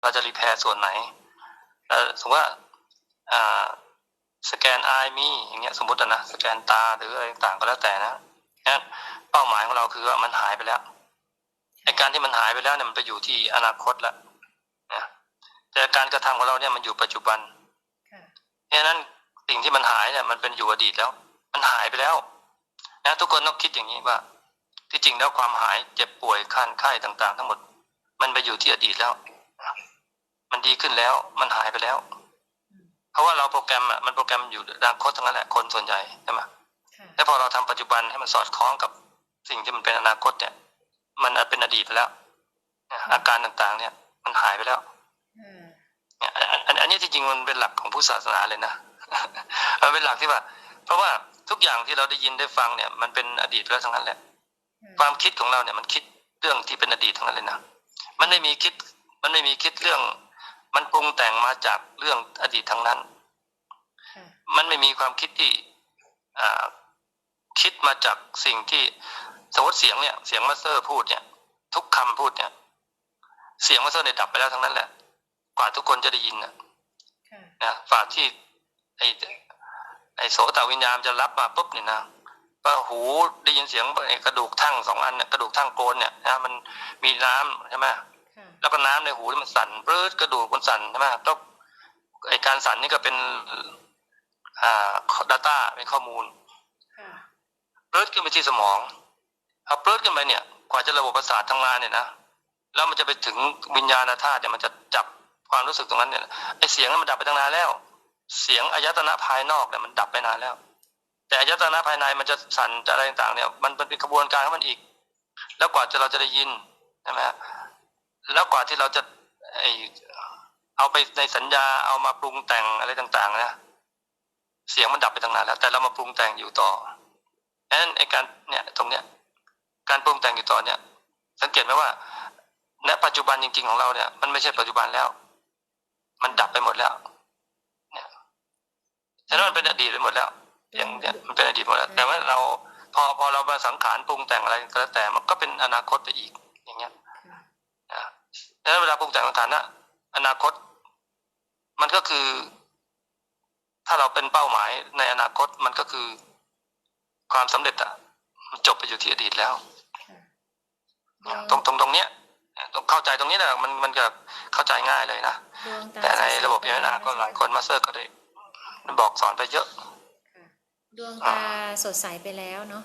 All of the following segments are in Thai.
เราจะรีแพร์ส่วนไหนเอ่อสมมติว่าอ่าสแกนไอมีอย่างเงี้ยสมมติอะนะสแกนตาหรืออะไรต่างๆก็แล้วแต่นะงั้นเป้าหมายของเราคือว่ามันหายไปแล้วไอการที่มันหายไปแล้วเนี่ยมันไปอยู่ที่อนาคตแล้วนะแต่การกระทำของเราเนี่ยมันอยู่ปัจจุบันค่ะเพราะฉะนั้นสิ่งที่มันหายเนี่ยมันเป็นอยู่อดีตแล้ว มันหายไปแล้วนะทุกคนต้องคิดอย่างนี้ว่า ที่จริงแล้วความหายเจ็บป่วยคันไข้ต่าง ๆ ทั้งหมด มันไปอยู่ที่อดีตแล้ว มันดีขึ้นแล้ว มันหายไปแล้ว เพราะว่าเราโปรแกรมอะมันโปรแกรมอยู่อนาคตทั้งนั้นแหละคนส่วนใหญ่ใช่ไหมค่ะแล้วพอเราทำปัจจุบันให้มันสอดคล้องกับสิ่งที่มันเป็นอนาคตเนี่ย มันเป็นอดีตไปแล้วนะอาการต่างๆ เนี่ย มันหายไปแล้วอ่าเนี่ยอันอันอันนี้ที่จริงมันเป็นหลักของพุทธศาสนาเลยนะมันเป็นหลักที่ว่า เพราะว่าทุกอย่างที่เราได้ยินได้ฟังเนี่ย มันเป็นอดีตไปแล้วทั้งนั้นแหละ ความคิดของเราเนี่ยมันคิดเรื่องที่เป็นอดีตทั้งนั้นเลยนะมันไม่มีคิด มันไม่มีคิดเรื่อง มันปรุงแต่งมาจากเรื่องอดีตทั้งนั้นค่ะมันไม่มีความคิดที่อ่าคิดมาจากสิ่งที่สมมติเสียงเนี่ย เสียงมาสเตอร์พูดเนี่ย ทุกคำพูดเนี่ย เสียงมาสเตอร์เนี่ยดับไปแล้วทั้งนั้นแหละ กว่าทุกคนจะได้ยินนะค่ะนะฝ่าที่ไอไอโสตวิญญาณจะรับมาปุ๊บเนี่ยนะก็หูได้ยินเสียงไอ้กระดูกทั้งสองอันเนี่ยกระดูกทั้งโกนเนี่ยนะมันมีน้ำใช่ไหมค่ะ แล้วก็น้ำในหูที่มันสั่นปรื้ดกระดูกมันสั่นใช่ไหมก็ไอการสั่นนี่ก็เป็น อ่า data เป็นข้อมูลค่ะปรื้ดขึ้นไปที่สมองพอปรื้ดขึ้นไปเนี่ย กว่าจะระบบประสาททำงานเนี่ยนะแล้วมันจะไปถึงวิญญาณธาตุเนี่ยมันจะจับความรู้สึกตรงนั้นเนี่ยไอเสียงนั้นมันดับไปตั้งนานแล้ว เสียงอายตนะภายนอกเนี่ยมันดับไปนานแล้ว แต่อายตนะภายในมันจะสั่นจะอะไรต่างๆเนี่ย มันเป็นกระบวนการของมันอีก แล้วกว่าจะเราจะได้ยินใช่ไหมฮะ แล้วกว่าที่เราจะไอเอาไปในสัญญาเอามาปรุงแต่งอะไรต่างๆนะเสียงมันดับไปตั้งนานแล้ว แต่เรามาปรุงแต่งอยู่ต่อดังนั้นไอการเนี่ยตรงเนี้ย การปรุงแต่งอยู่ต่อเนี่ย สังเกตไหมว่าณปัจจุบันจริง ๆของเราเนี่ย มันไม่ใช่ปัจจุบันแล้ว มันดับไปหมดแล้วเนี่ยฉะนั้นมันเป็นอดีตไปหมดแล้ว อย่างเนี้ยมันเป็นอดีตหมดแล้ว แต่ว่าเราพอพอเรามาสังขารปรุงแต่งอะไรก็แล้วแต่มันก็เป็นอนาคตไปอีกอย่างเงี้ยค่ะนะ ดังนั้นเวลาปรุงแต่งสังขารนะ อนาคต มันก็คือ ถ้าเราเป็นเป้าหมายในอนาคตมันก็คือความสำเร็จอะมันจบไปอยู่ที่อดีตแล้วค่ะตรงตรงตรงเนี้ยต้องเข้าใจตรงนี้นะมันมันจะเข้าใจง่ายเลยนะดวงตาแต่ในสดใสระบบพิจารณาก็หลายคนมาสเตอร์ก็ได้บอกสอนไปเยอะค่ะดวงตาสดใสไปแล้วเนาะ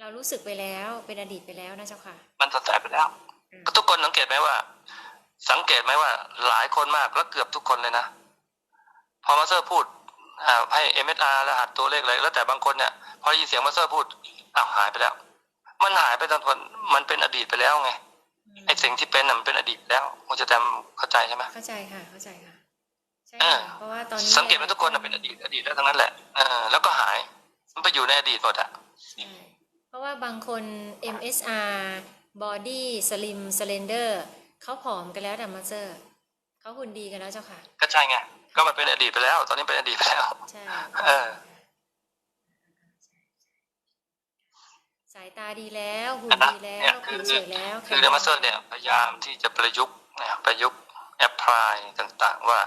เรารู้สึกไปแล้วเป็นอดีตไปแล้วนะเจ้าค่ะ มันสดใสไปแล้วอืมทุกคนสังเกตไหมว่า สังเกตไหมว่าหลายคนมากแล้วเกือบทุกคนเลยนะ พอมาสเตอร์พูดอ่าให้ MSR รหัสตัวเลขอะไรแล้วแต่บางคนเนี่ย พอได้ยินเสียงมาสเตอร์พูดอ้าวหายไปแล้ว มันหายไปตอนวันมันเป็นอดีตไปแล้วไงไอ้สิ่งที่เป็นน่ะมันเป็นอดีตแล้วคุณจะจำเข้าใจใช่ไหมเข้าใจค่ะ เข้าใจค่ะใช่เออค่ะเพราะว่าตอนนี้สังเกตว่าทุกคนน่ะเป็นอดีตอดีตแล้วทั้งนั้นแหละเออแล้วก็หาย มันไปอยู่ในอดีตหมดอะใช่เพราะว่าบางคน MSR Body Slim Slender เขาผอมกันแล้วดัมมาเซอร์เขาหุ่นดีกันแล้วเจ้าค่ะ ก็ใช่ไง ก็มันเป็นอดีตไปแล้ว ตอนนี้เป็นอดีตไปแล้วใช่เออสายตาดีแล้วหุ่นนะดีแล้เนี่วยคืผิอวสวยแล้วคือเดมาสเตอร์เนี่ยพยายามที่จะประยุกต์นะประยุกต์แอปพลายต่างๆ ว่า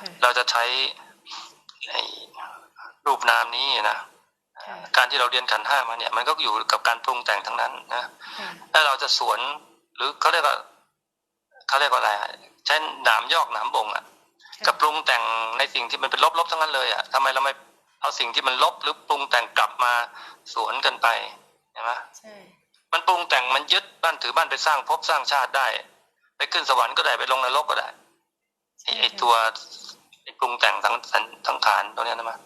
ค่ะเราจะใช้ไอ้รูปนามนี้นะค่ะการที่เราเรียนขันธ์ห้ามาเนี่ย มันก็อยู่กับการปรุงแต่งทั้งนั้นนะค่ะถ้าเราจะสวนหรือเขาเรียกว่า เขาเรียกว่าอะไรอะใช้หนามยอกหนามบ่งอะกับปรุงแต่งในสิ่งที่มันเป็นลบๆทั้งนั้นเลยอะทำไมเราไม่เอาสิ่งที่มันลบหรือปรุงแต่งกลับมาสวนกันไปเห็นไหมใช่มันปรุงแต่งมันยึดบ้านถือบ้านไปสร้างภพสร้างชาติได้ ไปขึ้นสวรรค์ก็ได้ไปลงนรกก็ได้ไอ้ไอ้ตัวไอ้ปรุงแต่งทั้งสันทั้งขานตรงเนี้ยนะมั้ย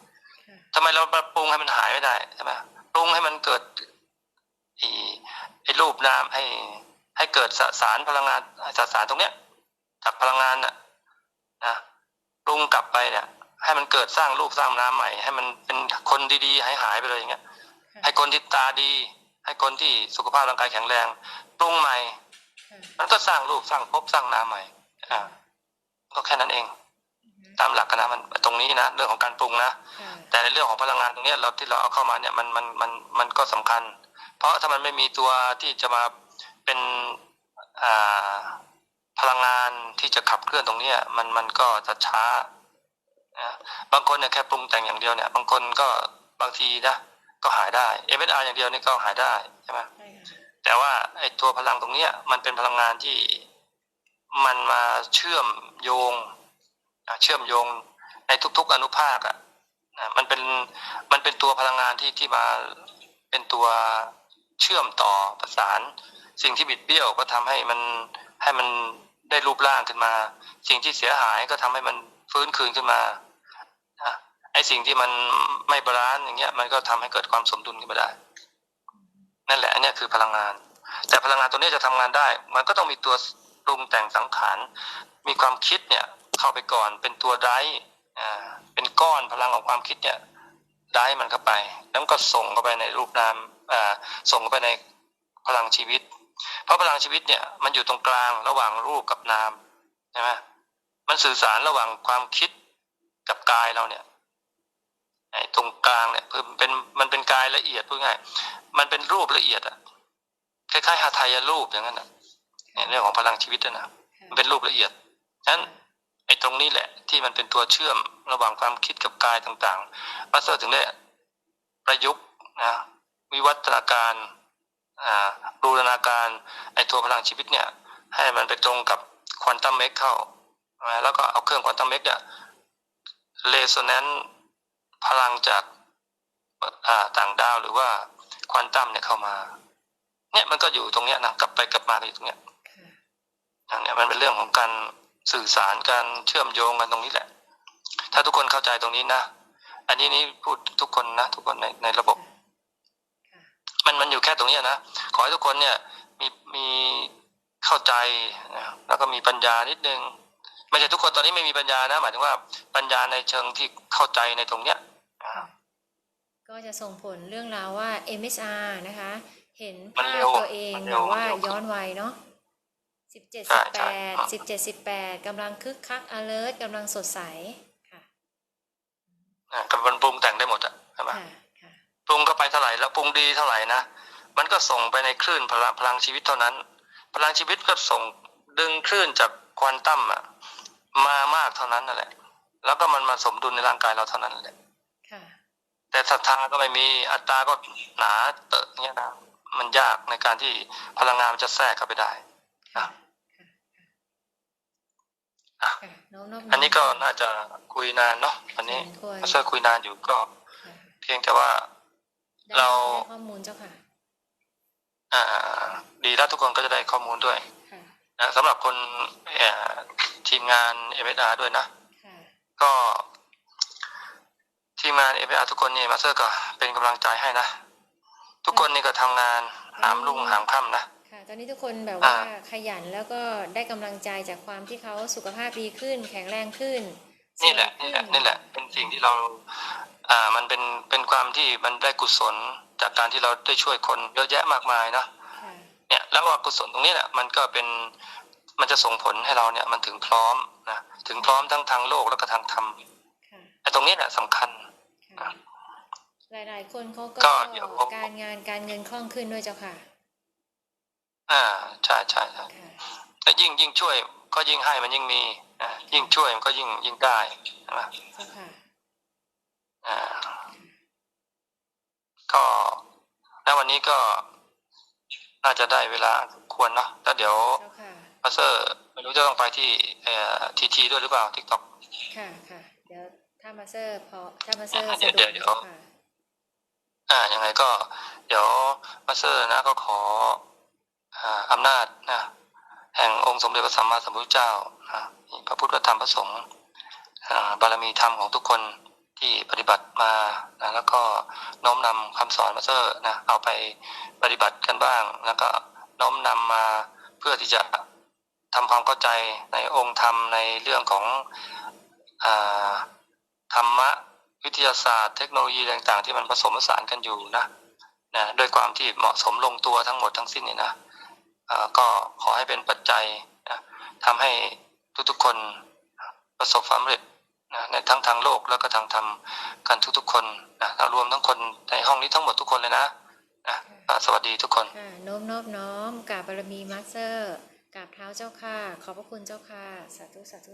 ค่ะทำไมเราปรุงให้มันหายไม่ได้ใช่ไหมปรุงให้มันเกิดไอ้ไอ้รูปนามให้ ให้เกิดสสารพลังงานสสารตรงเนี้ยจากพลังงานน่ะนะปรุงกลับไปเนี่ย ให้มันเกิดสร้างรูปสร้างนามใหม่ ให้มันเป็นคนดีๆหายหายๆไปเลยอย่างเงี้ย ให้คนที่ตาดี ให้คนที่สุขภาพร่างกายแข็งแรงปรุงใหม่ค่ะมันก็สร้างรูปสร้างภพสร้างนามใหม่ อ่า ก็แค่นั้นเองอือฮึตามหลักกันนะมันตรงนี้นะเรื่องของการปรุงนะค่ะแต่ในเรื่องของพลังงานตรงเนี้ยเราที่เราเอาเข้ามาเนี่ยมันมันมันมันก็สำคัญ เพราะถ้ามันไม่มีตัวที่จะมา เป็นอ่าพลังงานที่จะขับเคลื่อนตรงเนี้ยมันมันก็จะช้านะบางคนเนี่ยแค่ปรุงแต่งอย่างเดียวเนี่ย บางคนก็บางทีนะก็หายได้ MSR อย่างเดียวนี่ก็หายได้ใช่ไหมใช่ค่ะแต่ว่าไอ้ตัวพลังตรงเนี้ย มันเป็นพลังงานที่มันมาเชื่อมโยงอะเชื่อมโยงในทุก ๆ อนุภาคอะนะมันเป็นมันเป็นตัวพลังงานที่ที่มาเป็นตัวเชื่อมต่อประสาน สิ่งที่บิดเบี้ยวก็ทำให้มันให้มันได้รูปร่างขึ้นมา สิ่งที่เสียหายก็ทำให้มันฟื้นคืนขึ้นมาไอ้สิ่งที่มันไม่บาลานซ์อย่างเงี้ย มันก็ทำให้เกิดความสมดุลขึ้นมาได้ นั่นแหละอันนี้คือพลังงาน แต่พลังงานตัวนี้จะทำงานได้ มันก็ต้องมีตัวปรุงแต่งสังขารมีความคิดเนี่ยเข้าไปก่อนเป็นตัวไดเป็นก้อนพลังของความคิดเนี่ยไดร์มันเข้าไป แล้วก็ส่งเข้าไปในรูปนามอ่าส่งเข้าไปในพลังชีวิต เพราะพลังชีวิตเนี่ยมันอยู่ตรงกลางระหว่างรูปกับนามใช่ไหมมันสื่อสารระหว่างความคิดกับกายเราเนี่ยไอ้ตรงกลางเนี่ยคือเป็นมันเป็นกายละเอียดพูดง่ายมันเป็นรูปละเอียดอะคล้ายๆหาไทยรูปอย่างนั้นอะในเรื่องของพลังชีวิตอะนะค่ะมันเป็นรูปละเอียดฉะนั้นไอ้ตรงนี้แหละ ที่มันเป็นตัวเชื่อมระหว่างความคิดกับกายต่างๆมาสเตอร์ถึงได้ประยุกต์นะวิวัฒนาการอ่า บูรณาการไอ้ตัวพลังชีวิตเนี่ย ให้มันไปตรงกับควอนตัมเมกเข้านะแล้วก็เอาเครื่องควอนตัมเมกเนี่ยเรโซแนนซ์พลังจากอ่าต่างดาวหรือว่าควอนตัมเนี่ยเข้ามา เนี่ยมันก็อยู่ตรงเนี้ยนะกลับไปกลับมาก็อยู่ตรงเนี้ยค่ะอันเนี้ยมันเป็นเรื่องของการสื่อสารการเชื่อมโยงกันตรงนี้แหละ ถ้าทุกคนเข้าใจตรงนี้นะ อันนี้นี่พูดทุกคนนะ ทุกคนในในระบบค่ะ มันมันอยู่แค่ตรงเนี้ยนะ ขอให้ทุกคนเนี่ยมีมีเข้าใจนะแล้วก็มีปัญญานิดนึงไม่ใช่ทุกคนตอนนี้ไม่มีปัญญานะหมายถึงว่าปัญญาในเชิงที่เข้าใจในตรงเนี้ยก็จะส่งผลเรื่องราวว่า MSR นะคะ เห็นมันภาเร็พวตัวเองมันแบเร็วบว่ามันเร็วย้อนวัยเนาะสิบเจ็ดใช่สิบแปใช่ดสิบเจ็ดสิบแปดกำลังคึกคัก alert กำลังสดใส ค่ะอะกับมันปรุงแต่งได้หมดอะใช่ไหมค่ะค่ะ ปรุงเข้าไปเท่าไหร่แล้วปรุงดีเท่าไหร่นะมันก็ส่งไปในคลื่นพลังพลังชีวิตเท่านั้น พลังชีวิตก็ส่งดึงคลื่นจากควอนตัมอะมามากเท่านั้นนั่นแหละ แล้วก็มันมาสมดุลในร่างกายเราเท่านั้นแหละค่ะแต่ศรัทธาก็ไม่มีอัตราก็หนาเตอะเนี่ยนะมันยากในการที่พลังงานมันจะแทรกเข้าไปได้ค่ะค่ะอะค่ะน้อมน้อมอันนี้ก็น่าจะคุยนานเนาะวันนี้สมควรมาเซอร์คุยนานอยู่ก็ค่ะเพียงแต่ว่าได้ เราได้ข้อมูลเจ้าค่ะ อ่า ดีแล้วทุกคนก็จะได้ข้อมูลด้วยค่ะนะสำหรับคนเอ่อทีมงานเอเด้วยนะค่ะก็ทีมงานเอเทุกคนนี่มาสเตอร์ก็เป็นกำลังใจให้นะ ทุกคนนี่ก็ทำงานหามรุ่งหามค่ำนะค่ะตอนนี้ทุกคนแบบว่าอ่าขยันแล้วก็ได้กำลังใจจากความที่เขาสุขภาพดีขึ้น แข็งแรงขึ้น นี่แหละสวยนี่แหละขึ้นี่แหละ เป็นสิ่งที่เราอ่ามันเป็นเป็นความที่มันได้กุศลจากการที่เราได้ช่วยคนเยอะแยะมากมายนะค่ะเนี่ยแล้วว่ากุศลตรงนี้แหละมันก็เป็นมันจะส่งผลให้เราเนี่ยมันถึงพร้อมนะถึงพร้อมทั้งทางโลกแล้วก็ทางธรรมค่ะไอ้ตรงนี้แหละสำคัญค่ะหลายๆ คนเขาก็ก็เดี๋ยวการงานการเงินคล่องขึ้นด้วยเจ้าค่ะ อ่าใช่ใช่ใช่ค่ะแต่ยิ่งยิ่งช่วย ก็ยิ่งให้มันยิ่งมีอ่า ยิ่งช่วยมันก็ยิ่งยิ่งได้ใช่ไหมเจ้าค่ะอ่าก็ณวันนี้ก็น่าจะได้เวลาควรเนาะแล้วเดี๋ยวเจ้าค่ะมาสเตอร์ไม่รู้จะต้องไปที่เอ่อทีทีด้วยหรือเปล่าทิกตอกค่ะค่ะเดี๋ยวถ้ามาเซอร์พอถ้ามาเซอร์อ่าสะดเดี๋วยวกเดี๋ยวเจ้าค่ะอ่ายังไงก็ เดี๋ยวมาสเตอร์นะก็ขออ่าอำนาจนะแห่งองค์สมเด็จพระสัมมาสัมพุทธเจ้านะมี พระพุทธพระธรรมพระสงฆ์บารมีธรรมของทุกคนที่ปฏิบัติมานะแล้วก็น้อมนำคำสอนมาเตอร์นะเอาไปปฏิบัติกันบ้าง แล้วก็น้อมนำมาเพื่อที่จะทำความเข้าใจในองค์ธรรมในเรื่องของอธรรมะวิทยาศาสตร์เทคโนโลยีต่างๆ ที่มันผสมผสานกันอยู่นะนะด้วยความที่เหมาะสมลงตัวทั้งหมดทั้งสิ้นเนี่ยนะก็ขอให้เป็นปัจจัยนะทำให้ ทุกๆคนประสบความสำเร็จนะในทั้งทางโลกแล้วก็ทางธรรมกันทุกๆคนนะเรารวมทั้งคนในห้องนี้ทั้งหมดทุกคนเลยนะนะอ่าสวัสดีทุกคนค่ะโน้มนอบน้อมกราบบารมีมาสเตอร์กราบเท้าเจ้าค่ะ ขอบพระคุณเจ้าค่ะ สาธุสาธุ